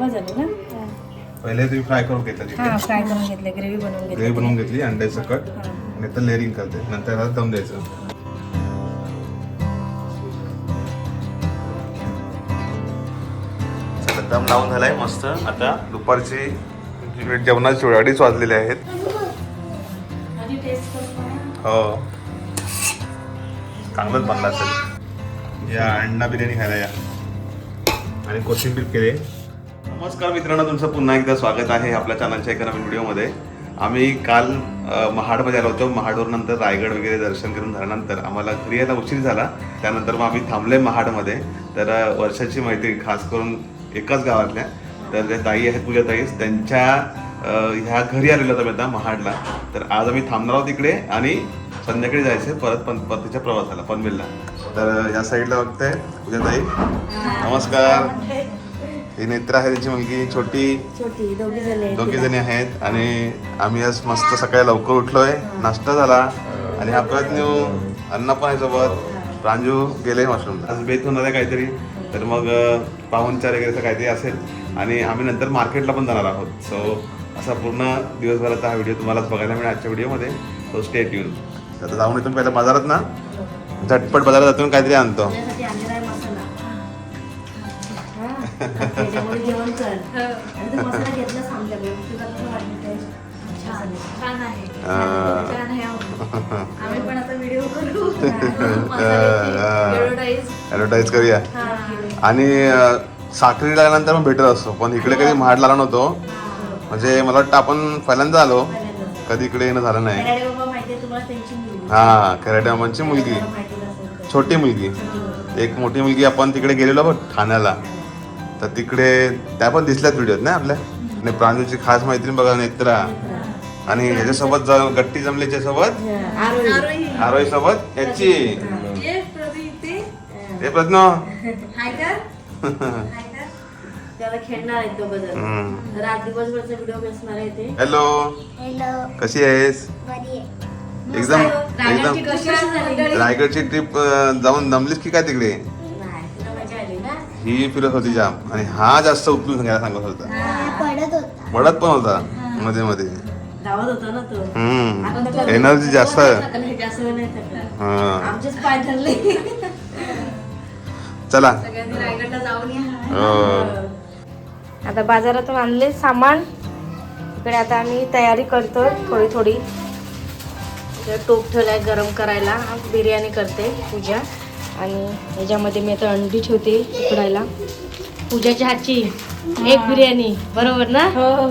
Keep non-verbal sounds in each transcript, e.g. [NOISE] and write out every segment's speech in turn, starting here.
बस झालं ना पहिले तुम्ही फ्राय करून घेतला हा फ्राय करून घेतले ग्रेव्ही बनवून घेतली. ग्रेव्ही बनवून घेतली अंड्याचं कट हा. आणि तर लेअरिंग करते. नंतर ह्याला दम द्यायचं. चला, दम लावून झालाय मस्त. आता दुपारची जेवणाची वेळ अडीच वाजलेले आहेत. हो. चांगलंच बनला असेल. या अंडा बिर्याणी खायला या. आणि कोशिंबीर केले. नमस्कार मित्रांनो तुमचं पुन्हा एकदा स्वागत आहे आपल्या चॅनलच्या एका नवीन व्हिडिओमध्ये आम्ही काल महाडमध्ये आलो होतो. महाडवर नंतर रायगड वगैरे दर्शन करून झाल्यानंतर आम्हाला घरी यायला उशीर झाला. त्यानंतर मग आम्ही थांबले महाडमध्ये. तर वर्षाची मैत्री खास करून एकाच गावातल्या. तर त्या ताई आहेत पूजा ताईस त्यांच्या ह्या घरी आलेलो होतो आता महाडला. तर आज आम्ही थांबणार आहोत तिकडे आणि संध्याकाळी जायचं परत पन परतीच्या प्रवासाला पनवेलला. तर या साईडला बघताय पूजा ताई. नमस्कार. ही नेत्र आहे त्यांची मुलगी छोटी छोटी दोघी जणी आहेत आणि आम्ही आज मस्त सकाळी लवकर उठलोय नाश्ता झाला आणि हा परत न्यू अन्न पण आहे सोबत. प्रांजू गेले वॉशरूम आज बेत होणार आहे काहीतरी तर मग पाहुणचार वगैरे असं काहीतरी असेल. आणि आम्ही नंतर मार्केटला पण जाणार आहोत. सो असा पूर्ण दिवसभराचा हा व्हिडिओ तुम्हालाच बघायला मिळेल आजच्या व्हिडिओमध्ये सो स्टेट येऊन आता जाऊन इथून पहिला बाजारात ना. झटपट बाजारात जाऊन काहीतरी आणतो. हा, त्याच्यामध्ये जेवण कर. आणि तो मसाला घेतला सांगल्या तुला कसं वाटलं ते? छान. आहे. छान आहे. अं, छान आहे [LAUGHS] आम्ही पण आता व्हिडिओ करू. अं, एडव्हर्टाईज ॲडव्हर्टाईज करूया. आणि साखरी आल्यानंतर मग बेटर असतो. पण इकडे कधी महाड आला नव्हतो. म्हणजे मला वाटतं आपण पहिल्यांदा आलो. कधी इकडे येणं झालं नाही. खराडे बाबा माहिती आहे तुम्हाला त्यांची मुलगी. हा खराडे मुलगी. छोटी मुलगी. एक मोठी मुलगी आपण तिकडे गेलेलो बघ ठाण्याला. तर तिकडे त्या पण दिसल्यात व्हिडिओत ना आपल्या? आणि प्रांजूची खास मैत्रीण बघा नेत्रा आणि ह्याच्यासोबत ज- गट्टी जमल्याच्या सोबत? हा, आरोही. आरोही सोबत? याची हे ते हॅलो हॅलो [LAUGHS] कशी आहेस? एकदम एकदम. कशी झाली रायगडची ट्रिप जाऊन दमलीस की काय तिकडे? ही फिरत होती जाम. आणि हा जास्त उचलून सांगायला सांगत होता. पडत पण होता मध्ये मध्ये. धावत होता ना तो. हम्म. एनर्जी जास्त. हा. चला. सगळ्यांनी रायगडला जाऊन या. हो. आता बाजारातून आणले सामान. इकडे आता आम्ही तयारी करतो थोडी थोडी. टोप ठेवलाय गरम करायला. बिर्याणी करते पूजा. आणि याच्यामध्ये मी आता अंडी ठेवते उकडायला. पूजाच्या हातची एक बिर्याणी. बरोबर ना? हा,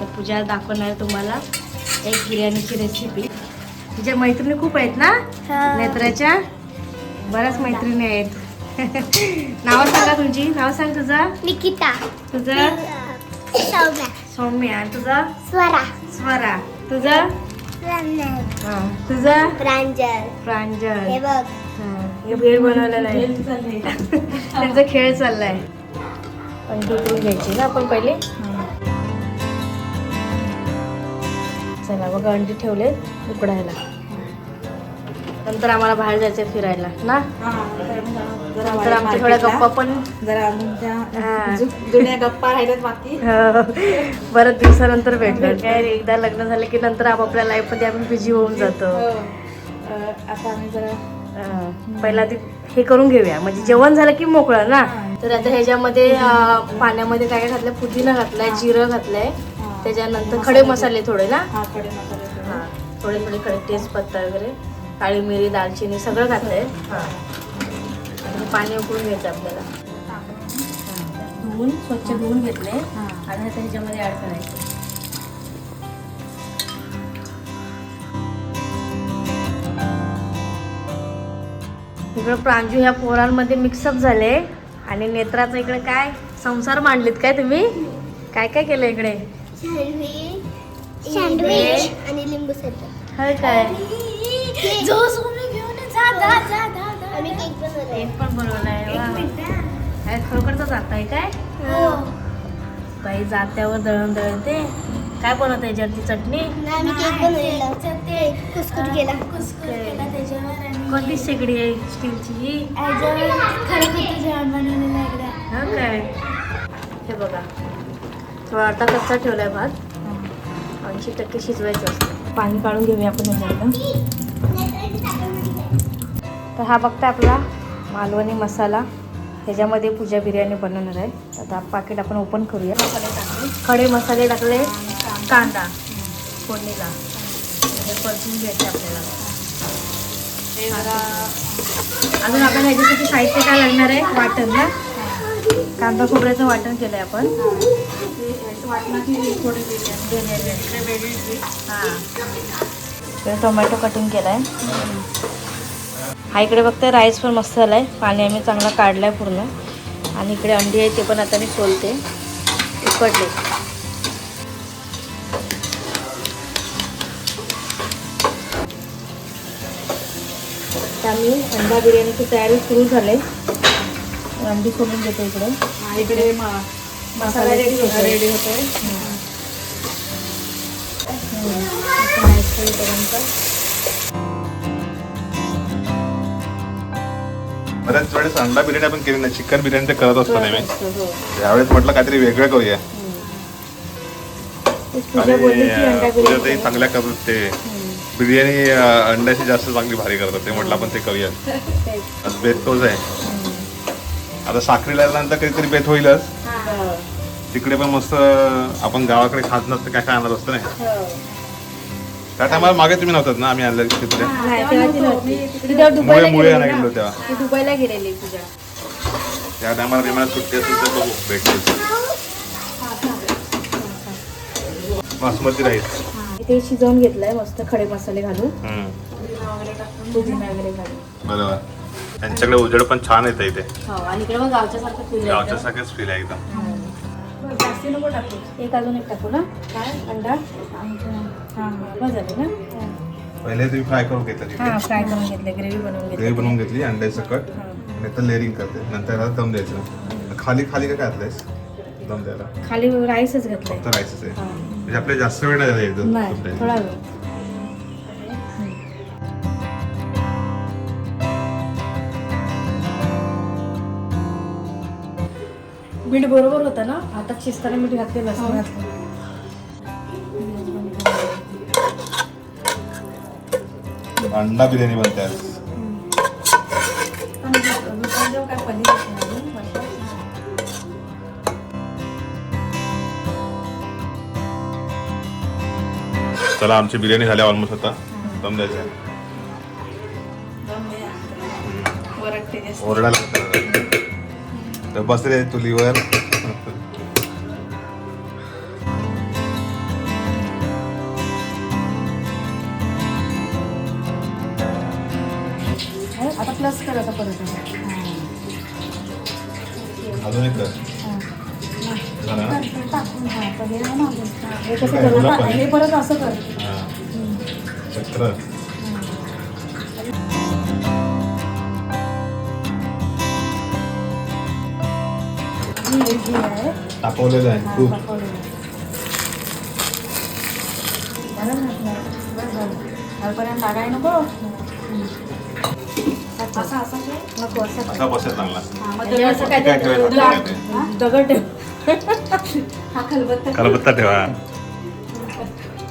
तर पूजा दाखवणार तुम्हाला एक बिर्याणीची रेसिपी तुझ्या मैत्रिणी खूप आहेत ना? नेत्राच्या? बऱ्याच मैत्रिणी आहेत. [LAUGHS] नाव सांगा तुमची. नाव सांग तुझं. निकिता. तुझं? सौम्या. सौम्या. आणि तुझं? स्वरा. स्वरा. तुझं? हा, तुझं? प्रांजल. प्रांजल. हे बघ. हा, हे बनवलेला आहे. त्यांचा खेळ चाललाय. अंडी उकळून घ्यायची ना आपण पहिले? चला बघा अंडी ठेवले उकडायला. नंतर आम्हाला बाहेर जायचं फिरायला ना? नंतर आमच्या थोड्या गप्पा पण जरा हा. जुन्या गप्पा राहिल्यात बाकी. हो. बऱ्याच दिवसानंतर भेटलो काय एकदा लग्न झालं की नंतर आपापल्या लाईफमध्ये आपण बिझी होऊन जातो. आता आम्ही जरा पहिला ते हे करून घेऊया. म्हणजे जेवण झालं की मोकळं ना? तर आता ह्याच्यामध्ये पाण्यामध्ये काय काय घातलंय? पुदिना घातलाय जिरं घातलंय. त्याच्यानंतर खडे मसाले थोडे ना? हा हा. थोडे थोडे खडे तेजपत्ता वगैरे काळी मिरी दालचिनी सगळं घातलंय. हा. पाणी उकळून घ्यायचं आपल्याला. धुवून स्वच्छ धुवून घेतले आणि आता ह्याच्यामध्ये ऍड करायचं. इकडं प्रांजू ह्या पोरांमध्ये मिक्सअप झाले. आणि नेत्राचं इकडे काय? संसार मांडलेत काय तुम्ही? काय काय केलं इकडे? सँडविच सँडविच आणि लिंबू सरबत काय? जो सोने घेऊन जा जा जा जा आम्ही केक पण बनवलाय वा. काय खरोखरच जात आहे काय? हो. बाई जात्यावर दळण दळण ते काय बनवत याच्यावरती चटणी? केक बनवलेला. कुसकुट केला. कुसकुट केला त्याच्यावर. कोणती शेगडी आहे स्टीलची? ही हो काय? हे बघा. थोडा अर्धा कच्चा ठेवलाय भात? ऐंशी टक्के शिजवायचं असतं. पाणी काढून घेऊया आपण ह्याच्यातलं तर हा बघता आपला मालवणी मसाला. ह्याच्यामध्ये पूजा बिर्याणी बनवणार आहे. आता पाकिट आपण ओपन करूया. खडे मसाले टाकले. कांदा. फोडणीला. परतून घ्यायचे आपल्याला. अजून आपल्याला ह्याच्यासाठी साहित्य काय लागणार आहे? वाटण ना? कांदा खोबऱ्याचं वाटण केलं आहे आपण. वाटणाची थोडी हां टोमॅटो कटिंग केला आहे हा इकडे बघते राईस पण मस्त झाला आहे पाणी आम्ही चांगला काढलं आहे पूर्ण. आणि इकडे अंडी आहे ते पण आता मी सोलते. उकडले. मी अंडा बिर्याणीची तयारी सुरू झाली. अंडी सोलून घेते इकडे. हा, इकडे म- मसाला रेडी होतो रेडी होतोय. बऱ्याच वेळेस अंडा बिर्याणी आपण केली नाही चिकन बिर्याणी ते करत असतो नेहमी. हो. यावेळेस म्हटलं काहीतरी वेगळं करूया. चांगल्या करतात ते बिर्याणी अंड्याची जास्त चांगली भारी करतात. ते म्हटलं आपण ते करूया. [LAUGHS] आज बेत तोच आहे. आता साखरीला नंतर कधीतरी बेत होईलच. तिकडे पण मस्त आपण गावाकडे खात नसतं काय काय आणत असतं नाही. त्या टायमाला मागे तुम्ही नव्हतात ना आम्ही आणलं तिकडे मुळे मुळे आणायला. गेलो तेव्हा. दुबईला गेलेली त्या टायमाला रिमाला सुट्टी असेल तर बघू भेटेल बासमती राईस. इथे शिजवून घेतलंय मस्त खडे मसाले घालून. हम्म. पुदिना वगैरे घालून. बरोबर. त्यांच्याकडे उजेड पण छान येतं इथे. हो आणि इकडे मग गावच्या सारखं फील गावच्या सारखेच फील आहे एकदम. जास्ती नको टाकू. एक अजून एक टाकू ना. काय? अंडा? हां हां बस झाले ना. पहिले तुम्ही फ्राय करून घेतलं हां तिथे फ्राय करून घेतले ग्रेव्ही बनवून घेतली. ग्रेव्ही बनवून घेतली अंड्याचं कट नाही तर लेअरिंग करते. नंतर याला दम द्यायचं. खाली खाली काय घातलंयस? दम द्यायला. खाली राईसच घातलंय. फक्त राहायचंच आहे. म्हणजे आपल्या जास्त वेळ नाही थोडा वेळ. मीठ बरोबर होतं ना? आता शिजताना मीठ घातले लसूण घातलं. अंडा बिर्याणी बनते आज. चला आमची बिर्याणी झाल्या ऑलमोस्ट आता दम द्यायचा आहे. वरटते जास्त ओरडायला लागतं. तर बस रे चुलीवर आता प्लस करायचा परत अजून एक कर. झालं ना? हे कसं? तुला पण? हे परत असं कर हा. चक्र. हे जे आहे तापवलेलं आहे हा, खूप असा असा ठेव. नको असं कर. असा बसेल चांगला हा, मग असं काय ठेवायचं? दगड- काय ते? दगड ठेव हा खलबत्ता. खलबत्ता ठेवा.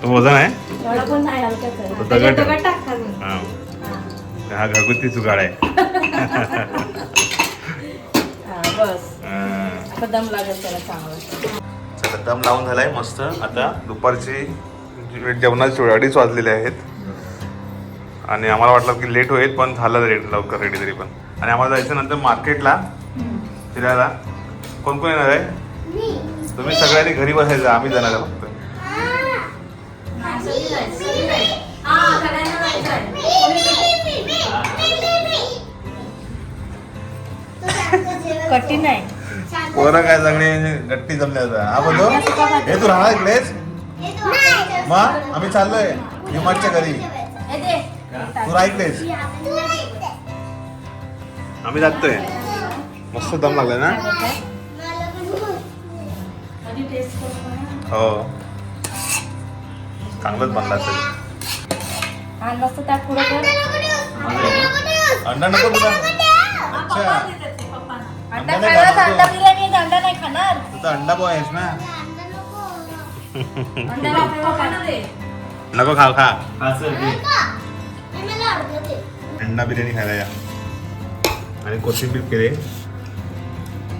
तो वजन आहे एवढा पण नाही हलकाच आहे तो त्याच्यात दगड ठेवा. दगड टाक. हा. हा. घरगुती जुगाड आहे. हा, बस. हा. आता दम लागेल त्याला चांगला. चला दम लावून झालाय मस्त. आता दुपारची जे- जेवणाची अडीच वाजलेले आहेत. आणि आम्हाला वाटलं की लेट होईल पण झालं रेट लवकर रेडी तरी पण. आणि आम्हाला जायचं नंतर मार्केटला फिरायला. कोण कोण येणार आहे? तुम्ही सगळ्यांनी घरी बसायचं आम्ही जाणार फक्त. कठीण आहे. पोरं काय सगळे गट्टी जमल्या आता. हा बोलतो हे तू राहणार इकडेच? मग आम्ही चाललोय. हिमाच्या घरी. तू राहा इकडेच. आम्ही जातोय. मस्त दम लागलाय ना? हो. चांगलंच बनला असेल. त्यात पुढं अंडा नको तुला. अच्छा. अंडा खाणार अंडा तू. बिर्याणी अंडा नाही खाणार. तू तर अंडा पोहा आहेस ना. अंडा नको खाव खा. अंडा बिर्याणी खायला या. आणि कोथिंबीर केले.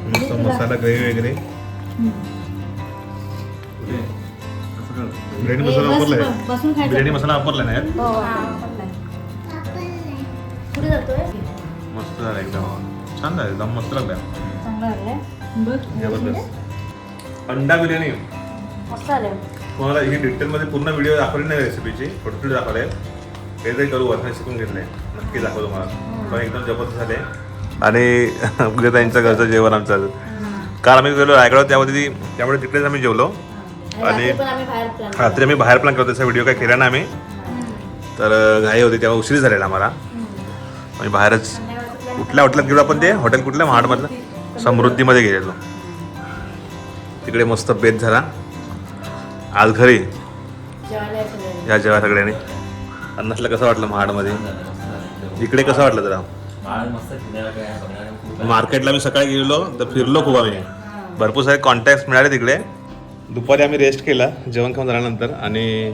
मस्त मसाला ग्रेव्ही वगैरे. बिर्याणी मसाला वापरलाय. बसून खायचं. बिर्याणी मसाला वापरला नाही यात? हो पुढे जातोय? मस्त झालं एकदम. छान झालं एकदम मस्त लागलं. चांगलं जबरदस्त. अंडा बिर्याणी. मस्त झालंय. तुम्हाला ही डिटेलमध्ये पूर्ण व्हिडिओ दाखवली नाही रेसिपीची छोटे छोटे दाखवले. काहीतरी करू वरनं शिकून घेतले नक्की दाखवतो तुम्हाला. पण एकदम जबरदस्त झाले. आणि [LAUGHS] उद्या त्यांचं घरचं जेवण आमचं. काल आम्ही गेलो रायगड त्यामध्ये ती त्यामुळे तिकडेच आम्ही जेवलो. आणि पण आम्ही बाहेर प्लॅन रात्री आम्ही बाहेर प्लॅन करतो. त्याचा व्हिडिओ काय केला ना आम्ही. तर घाई होती तेव्हा उशीर झालेला आम्हाला. आम्ही बाहेरच कुठल्या हॉटेलात गेलो आपण ते हॉटेल कुठल्या महाडमधलं? समृद्धीमध्ये गेलेलो. तिकडे मस्त बेत झाला. आज घरी. या जेव्हा सगळ्यांनी. अन्नासला कसं वाटलं महाडमध्ये? इकडे कसं वाटलं जरा? मार्केटला मी सकाळी गेलेलो तर फिरलो खूप आम्ही. भरपूर सारे कॉन्टॅक्ट मिळाले तिकडे. दुपारी आम्ही रेस्ट केला जेवण खाऊन झाल्यानंतर आणि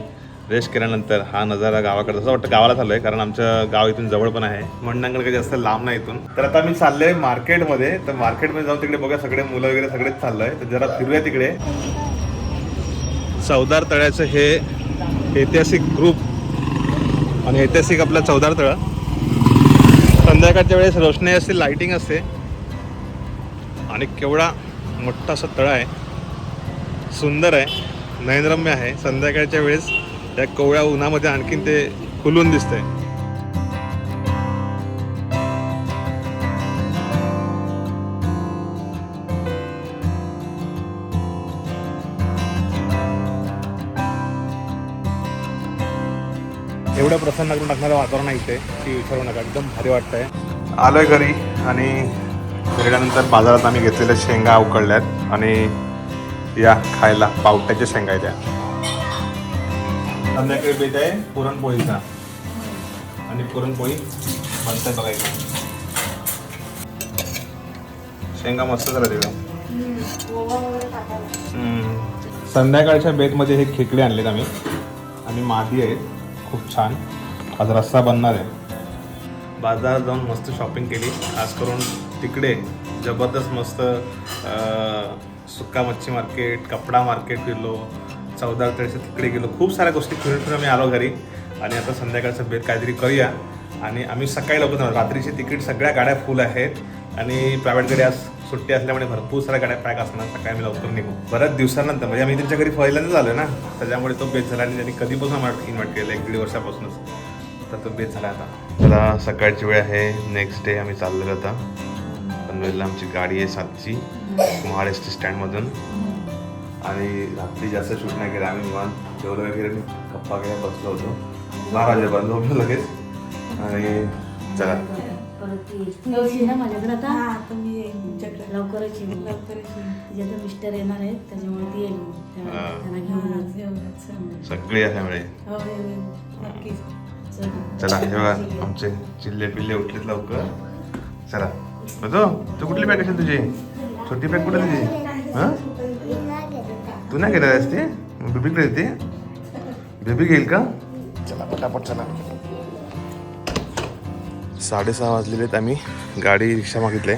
रेस्ट केल्यानंतर हा नजारा गावाकडे असं वाटतं गावाला चाललोय कारण आमचं गाव इथून जवळ पण आहे. मंडणगड काही जास्त लांब नाही इथून. तर आता मी चाललोय मार्केटमध्ये. तर मार्केटमध्ये जाऊन तिकडे बघा सगळे मुलं वगैरे सगळेच चाललोय. तर जरा फिरूया तिकडे. चौदार तळ्याचं हे ऐतिहासिक ग्रुप आणि ऐतिहासिक आपला चौदार तळा. संध्याकाळच्या वेळेस रोषणाई असते लाईटिंग असते. आणि केवढा मोठा असा तळा आहे. सुंदर आहे. नयनरम्य आहे. संध्याकाळच्या वेळेस त्या कोवळ्या उन्हामध्ये आणखीन ते खुलून दिसतंय. एवढं प्रसन्न करून टाकणारं वातावरण आहे इथे की विचारू नका. एकदम भारी वाटतंय. आलोय घरी आणि गेल्यानंतर बाजारात आम्ही घेतलेल्या शेंगा उकळल्यात आणि या खायला पावट्याच्या शेंगा द्या संध्याकाळी बेत आहे पुरणपोळीचा. आणि पुरणपोळी बनते बघायचं. शेंगा मस्त झाला तिकडं संध्याकाळच्या बेतमध्ये हे खेकडे आणलेत आम्ही. आणि मादी आहेत. खूप छान. आज रस्सा बनणार आहे. बाजारात जाऊन मस्त शॉपिंग केली. खास करून तिकडे जबरदस्त मस्त सुक्का मच्छी मार्केट कपडा मार्केट फिरलो चौदा तळेच्या तिकडे गेलो. खूप साऱ्या गोष्टी फिरून फिरून आम्ही आलो घरी. आणि आता संध्याकाळचं बेत काहीतरी करूया. आणि आम्ही सकाळी लवकर जाणार. रात्रीची तिकीट सगळ्या गाड्या फुल आहेत. आणि प्रायव्हेट गाडी आज सुट्टी असल्यामुळे भरपूर साऱ्या गाड्या पॅक असणार. सकाळी आम्ही लवकर निघू. बऱ्याच दिवसानंतर म्हणजे आम्ही त्यांच्या घरी पहिल्यांदा झालो ना त्याच्यामुळे तो बेत झाला. आणि त्यांनी कधीपासून आम्हाला इन्व्हाइट केलं एक दीड वर्षापासूनच तर तो बेत झाला आता. आता सकाळची वेळ आहे. नेक्स्ट डे आम्ही चाललो आता. पनवेलला आमची गाडी आहे सातची. टी स्टँडमधून. आणि रात्री जास्त शूट नाही केलं. आम्ही निवांत जेवढं वगैरे. गप्पा केल्या बसलो होतो. बारा वाजेपर्यंत झोपलो लगेच. आणि चला. हा मी लवकरच मिस्टर येणार आहेत. त्याच्यामुळे ती येईल. त्यांना. सगळी या. चला हे बघा आमचे चिल्ले पिल्ले उठलेत लवकर. चला. बघतो तू कुठली बॅग असेल तुझी? छोटी पॅक कुठे तुझी? हां? तू नाही गेला असते बेबीकडे येते. बेबी घेईल का? चला पटापट चला. साडेसहा वाजलेले आहेत आम्ही. गाडी रिक्षा मागितले.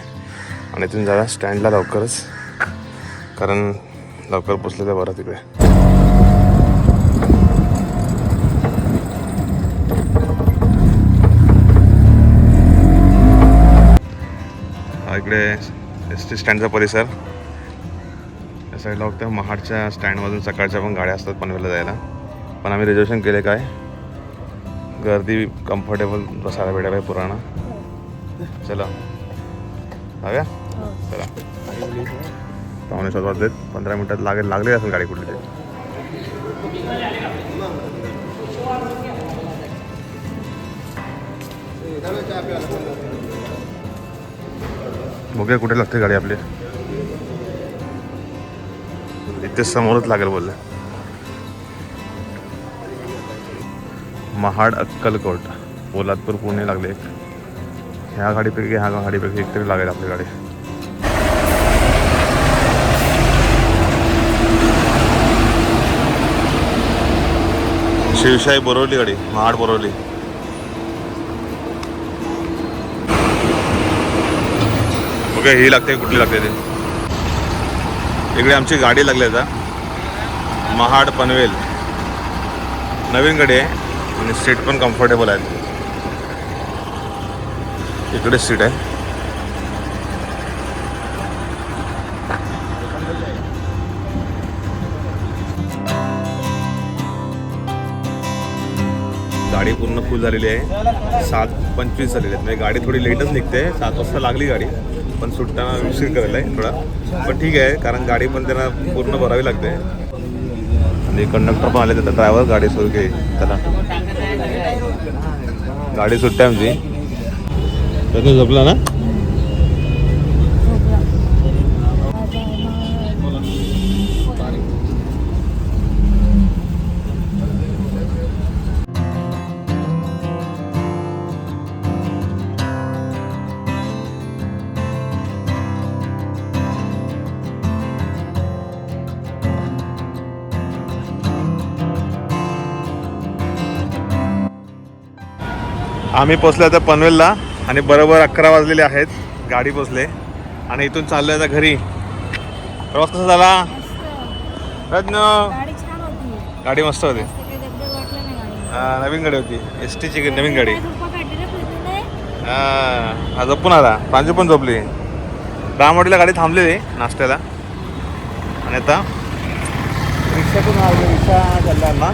आणि इथून जरा स्टँडला लवकरच. कारण लवकर पोचले तर बरं तिकडे. इकडे एस टी स्टँडचा परिसर. या साईडला फक्त महाडच्या स्टँडमधून सकाळच्या पण गाड्या असतात पनवेलला जायला. पण आम्ही रिझर्वेशन केले काय? गर्दी कम्फर्टेबल बसायला भेटायला आहे पुराणा. चला. जाऊया? चला. पाहुणे सात वाजलेत. पंधरा मिनिटात लागेल लागले असेल गाडी कुठली तरी. बघूया कुठे लागते गाडी आपली. इथे समोरच लागेल बोलले. महाड अक्कलकोट पोलादपूर पुणे लागले एक. ह्या गाडीपैकी ह्या गाडीपैकी एक तरी लागेल आपली गाडी. शिवशाही बोरवली गाडी महाड बोरवली ओके ही लागते कुठली लागते ते. इकडे आमची गाडी लागली आता. महाड पनवेल. नवीन गाडी आहे आणि सीट पण कम्फर्टेबल आहे. इकडे सीट आहे. गाडी पूर्ण फुल झालेली आहे. सात पंचवीस झालेली आहे म्हणजे गाडी थोडी लेटच निघते. सात वाजता लागली गाडी. पण सुटताना उशीर करेल आहे थोडा. पण ठीक आहे कारण गाडी पण त्यांना पूर्ण भरावी लागते. आणि कंडक्टर पण आले त्याचा ड्रायव्हर गाडी सुरू घे त्याला गाडी सुटते आमची. त्यातून झोपला ना? आम्ही पोचलो आता पनवेलला आणि बरोबर अकरा वाजलेले आहेत. गाडी पोचले आणि इथून चाललोय आता घरी. प्रवास कसा झाला? रत्न. गाडी छान होती. गाडी मस्त होती. नवीन गाडी होती. एस टीची नवीन गाडी. हा झोपून आला. प्रांजू पण झोपली. रामवाडीला गाडी थांबलेली नाश्त्याला. आणि आता रिक्षातून रिक्षा चालला ना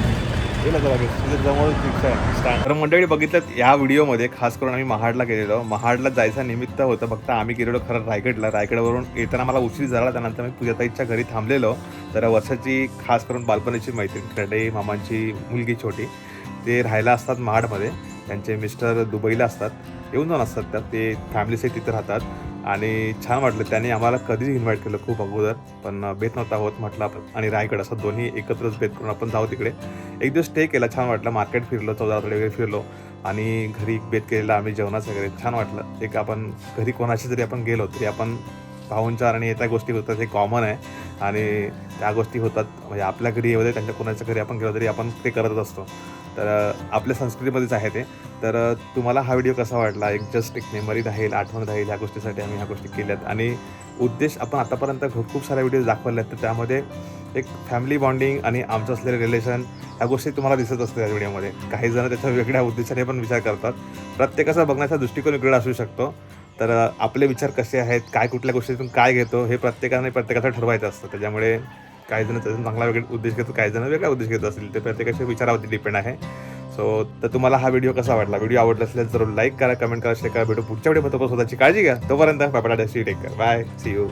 तर मंडळी बघितलं या व्हिडिओमध्ये खास करून आम्ही महाडला गेलेलो महाडला जायचं निमित्त होतं फक्त आम्ही गेलेलो खरं रायगडला. रायगडवरून येताना मला उशीर झाला त्यानंतर मी पूजाताईच्या घरी थांबलेलो. तर वर्षाची खास करून बालपणीची मैत्रीण खरडे मामांची मुलगी छोटी ते राहायला असतात महाडमध्ये. त्यांचे मिस्टर दुबईला असतात. येऊन जाऊन असतात त्यात. ते फॅमिलीसाठी तिथे राहतात. आणि छान वाटलं. त्याने आम्हाला कधीच इन्व्हाइट केलं खूप अगोदर पण बेत नव्हता होत म्हटलं आपण आणि रायगड असं दोन्ही एकत्रच बेत करून आपण जाऊ तिकडे. एक दिवस स्टे केला छान वाटलं. मार्केट फिरलो चौदा आठवडे वगैरे फिरलो आणि घरी बेत केलेला आम्ही जेवणाचं वगैरे. छान वाटलं. एक आपण घरी कोणाशी जरी आपण गेलो तरी आपण पाहुणचार आणि येत्या गोष्टी होतात हे कॉमन आहे. आणि त्या गोष्टी होतात. म्हणजे आपल्या घरी येऊ दे त्यांच्या कोणाच्या घरी आपण गेलो तरी आपण ते करतच असतो. तर आपल्या संस्कृतीमध्येच आहे ते. तर तुम्हाला हा व्हिडिओ कसा वाटला? एक जस्ट एक मेमरी राहील आठवण राहील ह्या गोष्टीसाठी आम्ही ह्या गोष्टी केल्यात. आणि उद्देश आपण आतापर्यंत खूप खूप साऱ्या व्हिडिओ दाखवले आहेत तर त्यामध्ये एक फॅमिली बॉन्डिंग आणि आमचं असलेलं रिलेशन ह्या गोष्टी तुम्हाला दिसत असतात या व्हिडिओमध्ये. काही जण त्याच्या वेगळ्या उद्देशाने पण विचार करतात. प्रत्येकाचा बघण्याचा दृष्टिकोन वेगळा असू शकतो. तर आपले विचार कसे आहेत? काय कुठल्या गोष्टीतून काय घेतो? हे प्रत्येकाने प्रत्येकाचं ठरवायचं असतं. त्याच्यामुळे काही जण त्याचा चांगला वेगळा उद्देश घेतो काही जण वेगळा उद्देश घेत असतील. ते प्रत्येकाच्या विचारावरती डिपेंड आहे. सो तर तुम्हाला हा व्हिडिओ कसा वाटला? व्हिडिओ आवडला असेल तर जरूर लाईक करा कमेंट करा शेअर करा. भेटू पुढच्या व्हिडिओमध्ये स्वतःची काळजी घ्या. तोपर्यंत take care bye see you